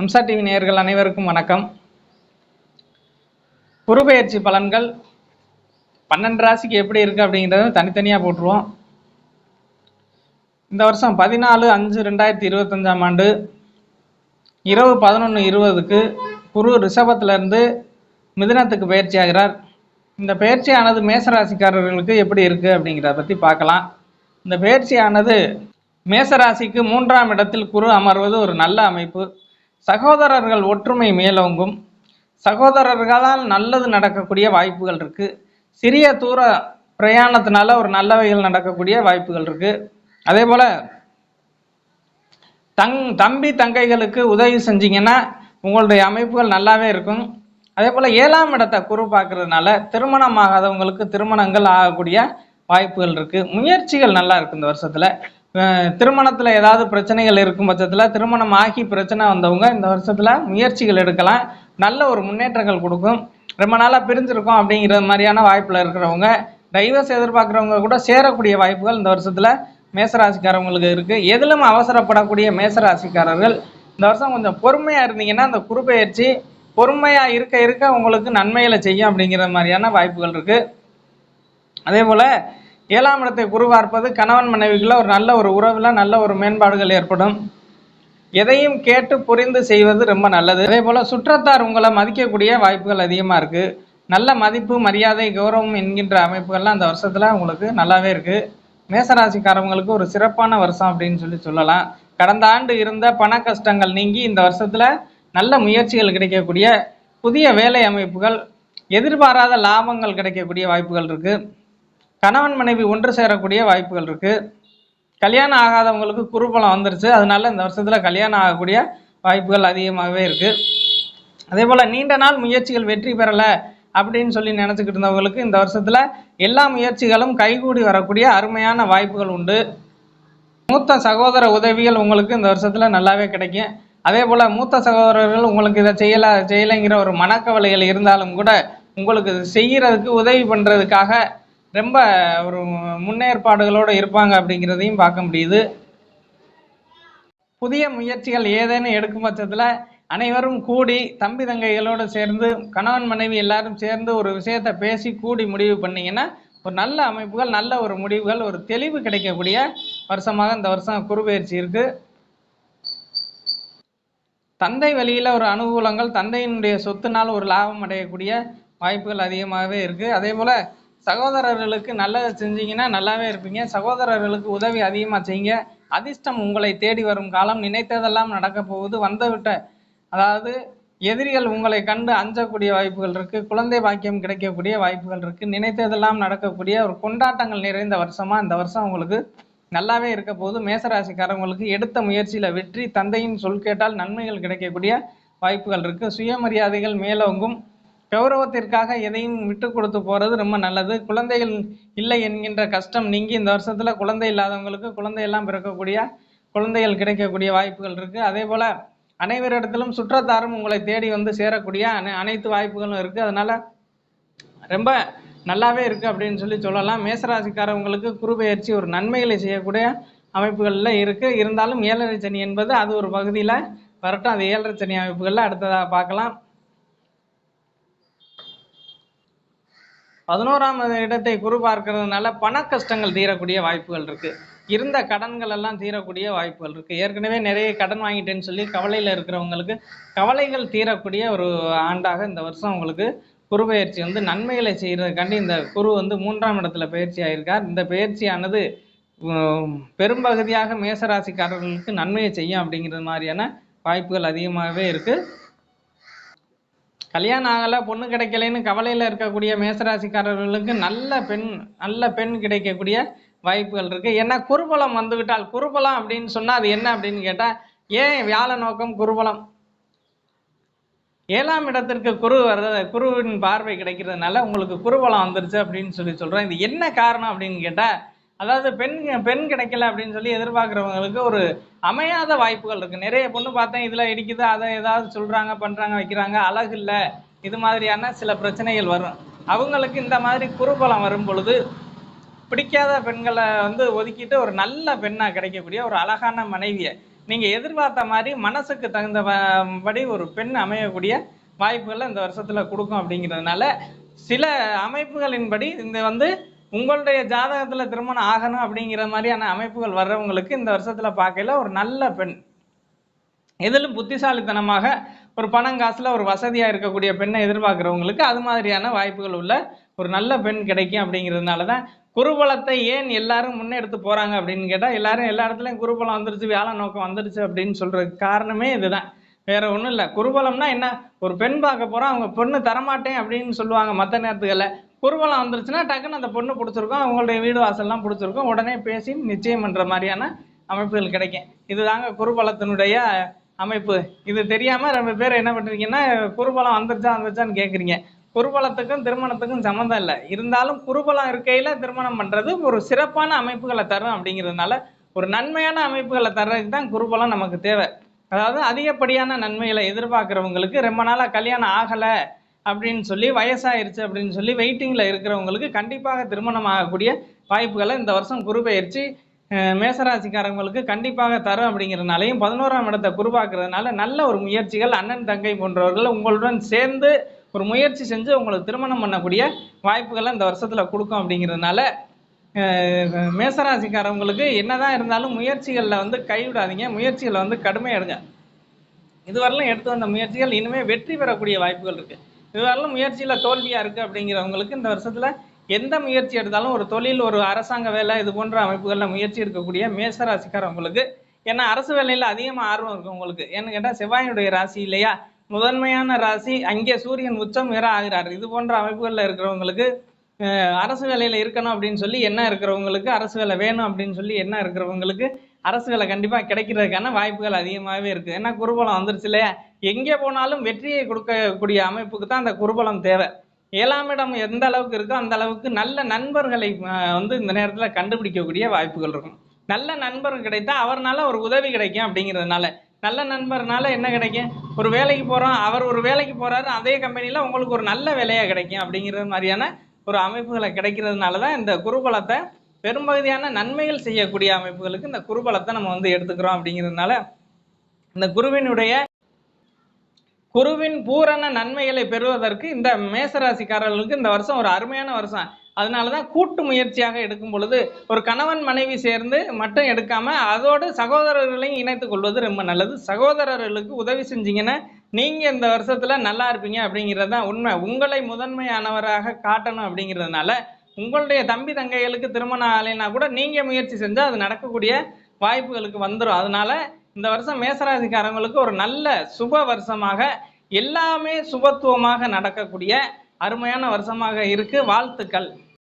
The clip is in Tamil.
அம்சா டிவி நேயர்கள் அனைவருக்கும் வணக்கம். குருபெயர்ச்சி பலன்கள் பன்னெண்டு ராசிக்கு எப்படி இருக்கு அப்படிங்கிறத தனித்தனியாக போட்டுருவோம். இந்த வருஷம் பதினாலு அஞ்சு ரெண்டாயிரத்தி இருபத்தஞ்சாம் ஆண்டு இரவு பதினொன்று இருபதுக்கு குரு ரிஷபத்திலிருந்து மிதுனத்துக்கு பயிற்சி ஆகிறார். இந்த பயிற்சியானது மேசராசிக்காரர்களுக்கு எப்படி இருக்குது அப்படிங்கிறத பற்றி பார்க்கலாம். இந்த பயிற்சியானது மேசராசிக்கு மூன்றாம் இடத்தில் குரு அமர்வது ஒரு நல்ல அமைப்பு. சகோதரர்கள் ஒற்றுமை மேலோங்கும். சகோதரர்களால் நல்லது நடக்கக்கூடிய வாய்ப்புகள் இருக்குது சிறிய தூர பிரயாணத்தினால ஒரு நல்லவைகள் நடக்கக்கூடிய வாய்ப்புகள் இருக்குது அதே போல் தங் தம்பி தங்கைகளுக்கு உதவி செஞ்சீங்கன்னா உங்களுடைய அமைப்புகள் நல்லாவே இருக்கும். அதே போல் ஏழாம் இடத்தை குரு பார்க்கறதுனால திருமணம் ஆகாதவங்களுக்கு திருமணங்கள் ஆகக்கூடிய வாய்ப்புகள் இருக்குது முயற்சிகள் நல்லா இருக்குது இந்த வருஷத்தில். திருமணத்தில் ஏதாவது பிரச்சனைகள் இருக்கும் பட்சத்தில் திருமணம் ஆகி பிரச்சனை வந்தவங்க இந்த வருஷத்தில் முயற்சிகள் எடுக்கலாம். நல்ல ஒரு முன்னேற்றங்கள் கொடுக்கும். ரொம்ப நாளாக பிரிஞ்சிருக்கோம் அப்படிங்கிற மாதிரியான வாய்ப்பில் இருக்கிறவங்க டைவர்ஸ் எதிர்பார்க்குறவங்க கூட சேரக்கூடிய வாய்ப்புகள் இந்த வருஷத்தில் மேசராசிக்காரவங்களுக்கு இருக்குது எதிலும் அவசரப்படக்கூடிய மேசராசிக்காரர்கள் இந்த வருஷம் கொஞ்சம் பொறுமையாக இருந்தீங்கன்னா அந்த குறுப்பெயர்ச்சி பொறுமையாக இருக்க இருக்க உங்களுக்கு நன்மைகளை செய்யும் அப்படிங்கிற மாதிரியான வாய்ப்புகள் இருக்குது அதே போல் ஏழாம் இடத்தை குரு பார்ப்பது கணவன் மனைவிக்குள்ள ஒரு நல்ல ஒரு உறவில் நல்ல ஒரு மேம்பாடுகள் ஏற்படும். எதையும் கேட்டு புரிந்து செய்வது ரொம்ப நல்லது. அதே போல் சுற்றத்தார் உங்களை மதிக்கக்கூடிய வாய்ப்புகள் அதிகமாக இருக்குது நல்ல மதிப்பு மரியாதை கௌரவம் என்கின்ற அமைப்புகள்லாம் அந்த வருஷத்தில் உங்களுக்கு நல்லாவே இருக்குது மேசராசிக்காரவங்களுக்கு ஒரு சிறப்பான வருஷம் அப்படின்னு சொல்லி சொல்லலாம். கடந்த ஆண்டு இருந்த பண கஷ்டங்கள் நீங்கி இந்த வருஷத்தில் நல்ல முயற்சிகள் கிடைக்கக்கூடிய புதிய வேலை அமைப்புகள் எதிர்பாராத லாபங்கள் கிடைக்கக்கூடிய வாய்ப்புகள் இருக்குது கணவன் மனைவி ஒன்று சேரக்கூடிய வாய்ப்புகள் இருக்குது கல்யாணம் ஆகாதவங்களுக்கு குருபலம் வந்துருச்சு. அதனால இந்த வருஷத்தில் கல்யாணம் ஆகக்கூடிய வாய்ப்புகள் அதிகமாகவே இருக்குது அதே போல் நீண்ட நாள் முயற்சிகள் வெற்றி பெறலை அப்படின்னு சொல்லி நினச்சிக்கிட்டு இருந்தவங்களுக்கு இந்த வருஷத்தில் எல்லா முயற்சிகளும் கைகூடி வரக்கூடிய அருமையான வாய்ப்புகள் உண்டு. மூத்த சகோதர உதவிகள் உங்களுக்கு இந்த வருஷத்தில் நல்லாவே கிடைக்கும். அதே போல் மூத்த சகோதரர்கள் உங்களுக்கு இதை செய்யலை செய்யலைங்கிற ஒரு மனக்கவலைகள் இருந்தாலும் கூட உங்களுக்கு செய்கிறதுக்கு உதவி பண்ணுறதுக்காக ரொம்ப ஒரு முன்னேற்பாடுகளோடு இருப்பாங்க அப்படிங்கிறதையும் பார்க்க முடியுது. புதிய முயற்சிகள் ஏதேனும் எடுக்கும் பட்சத்தில் அனைவரும் கூடி தம்பி தங்கைகளோடு சேர்ந்து கணவன் மனைவி எல்லாரும் சேர்ந்து ஒரு விஷயத்தை பேசி கூடி முடிவு பண்ணிங்கன்னா ஒரு நல்ல அமைப்புகள் நல்ல ஒரு முடிவுகள் ஒரு தெளிவு கிடைக்கக்கூடிய வருஷமாக இந்த வருஷம் குறுபெயர்ச்சி இருக்குது தந்தை வழியில் ஒரு அனுகூலங்கள் தந்தையினுடைய சொத்துனால் ஒரு லாபம் அடையக்கூடிய வாய்ப்புகள் அதிகமாகவே இருக்குது அதே போல் சகோதரர்களுக்கு நல்லதை செஞ்சீங்கன்னா நல்லாவே இருப்பீங்க. சகோதரர்களுக்கு உதவி அதிகமாக செய்யுங்க. அதிர்ஷ்டம் உங்களை தேடி வரும் காலம். நினைத்ததெல்லாம் நடக்க போகுது. வந்துவிட்ட அதாவது எதிரிகள் உங்களை கண்டு அஞ்சக்கூடிய வாய்ப்புகள் இருக்குது குழந்தை பாக்கியம் கிடைக்கக்கூடிய வாய்ப்புகள் இருக்குது நினைத்ததெல்லாம் நடக்கக்கூடிய ஒரு கொண்டாட்டங்கள் நிறைந்த வருஷமாக இந்த வருஷம் உங்களுக்கு நல்லாவே இருக்க போது மேசராசிக்காரவங்களுக்கு எடுத்த முயற்சியில் வெற்றி தந்தையின் சொல் கேட்டால் நன்மைகள் கிடைக்கக்கூடிய வாய்ப்புகள் இருக்குது சுயமரியாதைகள் மேலோங்கும். கௌரவத்திற்காக எதையும் விட்டு கொடுத்து போகிறது ரொம்ப நல்லது. குழந்தைகள் இல்லை என்கின்ற கஷ்டம் நீங்கி இந்த வருஷத்தில் குழந்தை இல்லாதவங்களுக்கு குழந்தையெல்லாம் பிறக்கக்கூடிய குழந்தைகள் கிடைக்கக்கூடிய வாய்ப்புகள் இருக்குது அதே போல் அனைவரிடத்திலும் சுற்றத்தாரும் உங்களை தேடி வந்து சேரக்கூடிய அனை அனைத்து வாய்ப்புகளும் இருக்குது அதனால் ரொம்ப நல்லாவே இருக்குது அப்படின்னு சொல்லி சொல்லலாம். மேசராசிக்காரவங்களுக்கு குருபெயர்ச்சி ஒரு நன்மைகளை செய்யக்கூடிய அமைப்புகளில் இருக்குது இருந்தாலும் ஏழரை சனி என்பது அது ஒரு பகுதியில் வரட்டும். அது ஏழரை சனி அமைப்புகளில் அடுத்ததாக பார்க்கலாம். பதினோராம் இடத்தை குரு பார்க்கறதுனால பண கஷ்டங்கள் தீரக்கூடிய வாய்ப்புகள் இருக்கு. இருந்த கடன்கள் எல்லாம் தீரக்கூடிய வாய்ப்புகள் இருக்கு. ஏற்கனவே நிறைய கடன் வாங்கிட்டேன்னு சொல்லி கவலையில் இருக்கிறவங்களுக்கு கவலைகள் தீரக்கூடிய ஒரு ஆண்டாக இந்த வருஷம் உங்களுக்கு குரு பயிற்சி வந்து நன்மைகளை செய்கிறதுக்காண்டி இந்த குரு வந்து மூன்றாம் இடத்துல பயிற்சி ஆயிருக்கார். இந்த பயிற்சியானது பெரும்பகுதியாக மேசராசிக்காரர்களுக்கு நன்மையை செய்யும் அப்படிங்கிறது மாதிரியான வாய்ப்புகள் அதிகமாகவே இருக்குது கல்யாணம் ஆகலை பொண்ணு கிடைக்கலைன்னு கவலையில் இருக்கக்கூடிய மேசராசிக்காரர்களுக்கு நல்ல பெண் நல்ல பெண் கிடைக்கக்கூடிய வாய்ப்புகள் இருக்குது ஏன்னா குருபலம் வந்துவிட்டால் குறுபலம் அப்படின்னு சொன்னால் அது என்ன அப்படின்னு கேட்டால் ஏன் வியாழ நோக்கம் குருபலம்? ஏழாம் இடத்திற்கு குரு வர்றது குருவின் பார்வை கிடைக்கிறதுனால உங்களுக்கு குருபலம் வந்துருச்சு அப்படின்னு சொல்லி சொல்கிறேன் இது என்ன காரணம் அப்படின்னு கேட்டால் அதாவது பெண் பெண் கிடைக்கல அப்படின்னு சொல்லி எதிர்பார்க்குறவங்களுக்கு ஒரு அமையாத வாய்ப்புகள் இருக்குது நிறைய பொண்ணு பார்த்தேன் இதில் இடிக்குது அதை ஏதாவது சொல்கிறாங்க பண்ணுறாங்க வைக்கிறாங்க அழகு இல்லை. இது மாதிரியான சில பிரச்சனைகள் வரும். அவங்களுக்கு இந்த மாதிரி குருபலம் வரும் பொழுது பிடிக்காத பெண்களை வந்து ஒதுக்கிட்டு ஒரு நல்ல பெண்ணாக கிடைக்கக்கூடிய ஒரு அழகான மனைவியை நீங்கள் எதிர்பார்த்த மாதிரி மனசுக்கு தகுந்த படி ஒரு பெண் அமையக்கூடிய வாய்ப்புகளை இந்த வருஷத்தில் கொடுக்கும் அப்படிங்கிறதுனால சில அமைப்புகளின்படி இந்த வந்து உங்களுடைய ஜாதகத்தில் திருமணம் ஆகணும் அப்படிங்கிற மாதிரியான அமைப்புகள் வர்றவங்களுக்கு இந்த வருஷத்தில் பார்க்கையில ஒரு நல்ல பெண். எதிலும் புத்திசாலித்தனமாக ஒரு பணம் காசுல ஒரு வசதியாக இருக்கக்கூடிய பெண்ணை எதிர்பார்க்குறவங்களுக்கு அது மாதிரியான வாய்ப்புகள் உள்ள ஒரு நல்ல பெண் கிடைக்கும் அப்படிங்கிறதுனால தான் குருபலத்தை ஏன் எல்லாரும் முன்னெடுத்து போகிறாங்க அப்படின்னு கேட்டால் எல்லாரும் எல்லா இடத்துலையும் குருபலம் வந்துருச்சு வேலை நோக்கம் வந்துருச்சு அப்படின்னு சொல்கிறதுக்கு காரணமே இதுதான். வேற ஒன்றும் இல்லை. குருபலம்னா என்ன? ஒரு பெண் பார்க்க போகிறோம் அவங்க பொண்ணு தரமாட்டேன் அப்படின்னு சொல்லுவாங்க மற்ற நேரத்துகளில் குருபலம் வந்துருச்சுன்னா டக்குன்னு அந்த பொண்ணு பிடிச்சிருக்கும் அவங்களுடைய வீடு வாசல்லாம் பிடிச்சிருக்கும் உடனே பேசி நிச்சயம் பண்ணுற மாதிரியான அமைப்புகள் கிடைக்கும். இதுதாங்க குருபலத்தினுடைய அமைப்பு. இது தெரியாமல் ரொம்ப பேர் என்ன பண்ணுறீங்கன்னா குருபலம் வந்துருச்சா வந்துருச்சான்னு கேட்குறீங்க குருபலத்துக்கும் திருமணத்துக்கும் சம்மந்தம் இல்லை. இருந்தாலும் குருபலம் இருக்கையில் திருமணம் பண்ணுறது ஒரு சிறப்பான அமைப்புகளை தரும் அப்படிங்கிறதுனால ஒரு நன்மையான அமைப்புகளை தர்றதுக்கு தான் குருபலம் நமக்கு தேவை. அதாவது அதிகப்படியான நன்மைகளை எதிர்பார்க்குறவங்களுக்கு ரொம்ப நாளாக கல்யாணம் ஆகலை அப்படின்னு சொல்லி வயசாயிருச்சு அப்படின்னு சொல்லி வெயிட்டிங்கில் இருக்கிறவங்களுக்கு கண்டிப்பாக திருமணம் ஆகக்கூடிய வாய்ப்புகளை இந்த வருஷம் குரு பெயர்ச்சி மேசராசிக்காரங்களுக்கு கண்டிப்பாக தரும் அப்படிங்கிறதுனாலையும் பதினோராம் இடத்தை குருவாக்குறதுனால நல்ல ஒரு முயற்சிகள் அண்ணன் தங்கை போன்றவர்கள் உங்களுடன் சேர்ந்து ஒரு முயற்சி செஞ்சு உங்களுக்கு திருமணம் பண்ணக்கூடிய வாய்ப்புகளை இந்த வருஷத்தில் கொடுக்கும் அப்படிங்கிறதுனால மேசராசிக்காரவங்களுக்கு என்னதான் இருந்தாலும் முயற்சிகளில் வந்து கைவிடாதீங்க. முயற்சிகளை வந்து கடுமையாக எடுங்க இதுவரையிலும் எடுத்து வந்த முயற்சிகள் இனிமே வெற்றி பெறக்கூடிய வாய்ப்புகள் இருக்கு. இதுவரையிலும் முயற்சியில் தோல்வியாக இருக்குது அப்படிங்கிறவங்களுக்கு இந்த வருஷத்தில் எந்த முயற்சி எடுத்தாலும் ஒரு தொழில் ஒரு அரசாங்க வேலை இது போன்ற அமைப்புகளில் முயற்சி எடுக்கக்கூடிய மேச ராசிக்காரவங்களுக்கு ஏன்னா அரசு வேலையில் அதிகமாக ஆர்வம் இருக்கு உங்களுக்கு. ஏன்னு கேட்டால் செவ்வாயினுடைய ராசி இல்லையா? முதன்மையான ராசி அங்கே சூரியன் உச்சம் வேற ஆகிறார். இது போன்ற அமைப்புகளில் இருக்கிறவங்களுக்கு அரசு வேலையில் இருக்கணும் அப்படின்னு சொல்லி என்ன இருக்கிறவங்களுக்கு அரசு வேலை வேணும் அப்படின்னு சொல்லி என்ன இருக்கிறவங்களுக்கு அரசு வேலை கண்டிப்பாக கிடைக்கிறதுக்கான வாய்ப்புகள் அதிகமாகவே இருக்குது ஏன்னா குருபலம் வந்துருச்சு இல்லையா? எங்கே போனாலும் வெற்றியை கொடுக்கக்கூடிய அமைப்புக்கு தான் அந்த குருபலம் தேவை. ஏழாம் இடம் எந்த அளவுக்கு இருக்கோ அந்த அளவுக்கு நல்ல நண்பர்களை வந்து இந்த நேரத்தில் கண்டுபிடிக்கக்கூடிய வாய்ப்புகள் இருக்கும். நல்ல நண்பர் கிடைத்தா அவர்னால ஒரு உதவி கிடைக்கும் அப்படிங்கிறதுனால. நல்ல நண்பர்னால என்ன கிடைக்கும்? ஒரு வேலைக்கு போகிறோம் அவர் ஒரு வேலைக்கு போகிறாரு அதே கம்பெனியில் உங்களுக்கு ஒரு நல்ல வேலையாக கிடைக்கும் அப்படிங்கிறது மாதிரியான ஒரு அமைப்புகளை கிடைக்கிறதுனால தான் இந்த குருபலத்தை பெரும்பகுதியான நன்மைகள் செய்யக்கூடிய அமைப்புகளுக்கு இந்த குருபலத்தை நம்ம வந்து எடுத்துக்கிறோம் அப்படிங்கிறதுனால இந்த குருவினுடைய குருவின் பூரண நன்மைகளை பெறுவதற்கு இந்த மேசராசிக்காரர்களுக்கு இந்த வருஷம் ஒரு அருமையான வருஷம். அதனால தான் கூட்டு முயற்சியாக எடுக்கும் பொழுது ஒரு கணவன் மனைவி சேர்ந்து மட்டும் எடுக்காம அதோடு சகோதரர்களையும் இணைத்துக் கொள்வது ரொம்ப நல்லது. சகோதரர்களுக்கு உதவி செஞ்சீங்கன்னா நீங்கள் இந்த வருஷத்தில் நல்லா இருப்பீங்க அப்படிங்கிறது தான் உண்மை. உங்களை முதன்மையானவராக காட்டணும் அப்படிங்கிறதுனால உங்களுடைய தம்பி தங்கைகளுக்கு திருமணம் ஆகலைன்னா கூட நீங்கள் முயற்சி செஞ்சால் அது நடக்கக்கூடிய வாய்ப்புகளுக்கு வந்துடும் அதனால இந்த வருஷம் மேசராசிக்காரங்களுக்கு ஒரு நல்ல சுப வருஷமாக எல்லாமே சுபத்துவமாக நடக்கக்கூடிய அருமையான வருஷமாக இருக்கு. வாழ்த்துக்கள்.